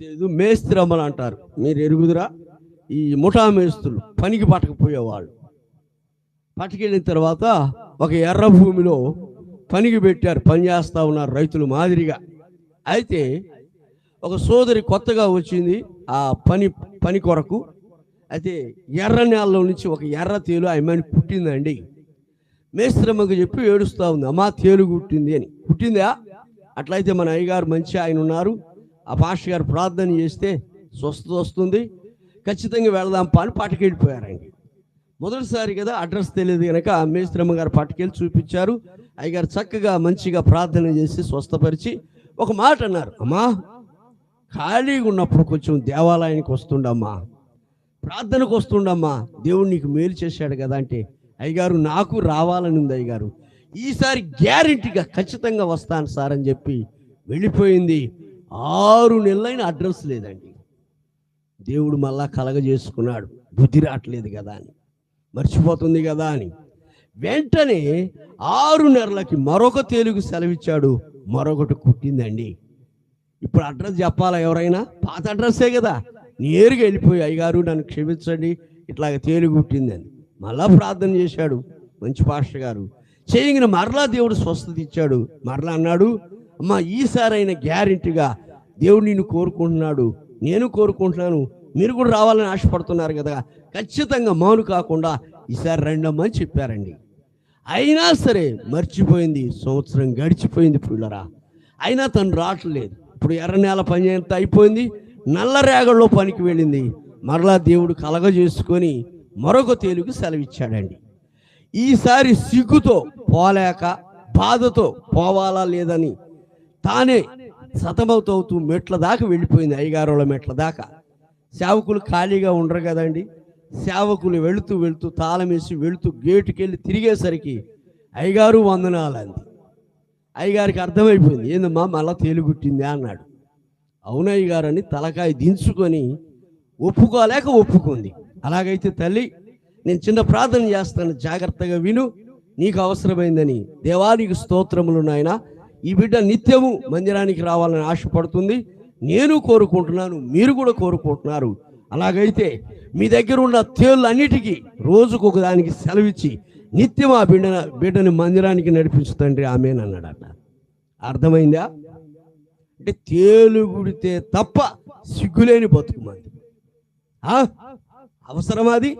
తెలియదు మేస్త్రమ్మలు అంటారు మీరు ఎరుగుదురా ఈ ముఠా మేస్తులు పనికి పట్టకపోయేవాళ్ళు. పట్టుకెళ్ళిన తర్వాత ఒక ఎర్ర భూమిలో పనికి పెట్టారు పని చేస్తూ ఉన్నారు రైతులు మాదిరిగా. అయితే ఒక సోదరి కొత్తగా వచ్చింది ఆ పని పని కొరకు. అయితే ఎర్ర నేలలో నుంచి ఒక ఎర్ర తేలు ఆమె పుట్టిందండి. మేస్త్రమ్మకు చెప్పి ఏడుస్తూ ఉంది అమ్మా తేలు పుట్టింది అని. పుట్టిందా అట్లయితే మన అయ్యగారు మంచి ఆయన ఉన్నారు. ఆ పాస్టర్ గారు ప్రార్థన చేస్తే స్వస్థత వస్తుంది. ఖచ్చితంగా వెళదాం పని పట్టుకెళ్ళిపోయారండి మొదటిసారి కదా అడ్రస్ తెలియదు కనుక మేస్త్రమ్మ గారు పట్టుకెళ్ళి చూపించారు. అయ్యగారు చక్కగా మంచిగా ప్రార్థన చేసి స్వస్థపరిచి ఒక మాట అన్నారు. అమ్మా ఖాళీగా ఉన్నప్పుడు కొంచెం దేవాలయానికి వస్తుండమ్మా. ప్రార్థనకు వస్తుండమ్మా. దేవుడు నీకు మేలు చేశాడు కదా అంటే అయ్యగారు నాకు రావాలని ఉంది అయ్యగారు. ఈసారి గ్యారెంటీగా ఖచ్చితంగా వస్తాను సార్ అని చెప్పి వెళ్ళిపోయింది. ఆరు నెలలైన అడ్రస్ లేదండి. దేవుడు మళ్ళా కలగజేసుకున్నాడు. బుద్ధి రావట్లేదు కదా అని. మర్చిపోతుంది కదా అని. వెంటనే ఆరు నెలలకి మరొక తెలుగు సెలవిచ్చాడు. మరొకటి కుట్టిందండి. ఇప్పుడు అడ్రస్ చెప్పాలా ఎవరైనా? పాత అడ్రస్సే కదా. నేరుగా వెళ్ళిపోయి అయ్యగారు నన్ను క్షమించండి. ఇట్లాగ తేలి కుట్టిందని. మళ్ళా ప్రార్థన చేశాడు మంచి పాస్టర్ గారు. చేయగిన మరలా దేవుడు స్వస్థత ఇచ్చాడు. మరలా అన్నాడు అమ్మా ఈసారైనా గ్యారెంటీగా దేవుడు నిన్ను కోరుకుంటున్నాడు. నేను కోరుకుంటున్నాను. మీరు కూడా రావాలని ఆశపడుతున్నారు కదా. ఖచ్చితంగా మౌను కాకుండా ఈసారి రెండమ్మని చెప్పారండి. అయినా సరే మర్చిపోయింది. సంవత్సరం గడిచిపోయింది పిల్లరా. అయినా తను రావట్లేదు. ఇప్పుడు ఎర్ర నేల పని అంతా అయిపోయింది. నల్ల రేగల్లో పనికి వెళ్ళింది. మరలా దేవుడు కలగజేసుకొని మరొక తేలుగు సెలవిచ్చాడండి. ఈసారి సిగ్గుతో పోలేక బాధతో పోవాలా లేదని తానే సతమవుతవుతూ మెట్ల దాకా వెళ్ళిపోయింది అయ్యగారుల మెట్ల దాకా. సేవకులు ఖాళీగా ఉండరు కదండి. సేవకులు వెళుతూ వెళుతూ తాళమేసి వెళుతూ గేటుకి వెళ్ళి తిరిగేసరికి అయ్యగారు వందనాలంది. అయ్యగారికి అర్థమైపోయింది ఏందమ్మా మళ్ళా తేలుగుట్టింది అన్నాడు. అవునయ్య గారని తలకాయ దించుకొని ఒప్పుకోలేక ఒప్పుకుంది. అలాగైతే తల్లి నేను చిన్న ప్రార్థన చేస్తాను జాగ్రత్తగా విను. నీకు అవసరమైందని దేవానికి స్తోత్రములు నాయన. ఈ బిడ్డ నిత్యము మందిరానికి రావాలని ఆశపడుతుంది. నేను కోరుకుంటున్నాను మీరు కూడా కోరుకుంటున్నారు. అలాగైతే మీ దగ్గర ఉన్న తేళ్ళు అన్నిటికీ రోజుకు ఒకదానికి సెలవిచ్చి నిత్యం ఆ బిడ్డ బిడ్డని మందిరానికి నడిపించుతండ్రి ఆమె అన్నాడట అర్థమైందా? అంటే తేలు గుడితే తప్ప సిగ్గులేని బతుకు మంది. ఆ? అది?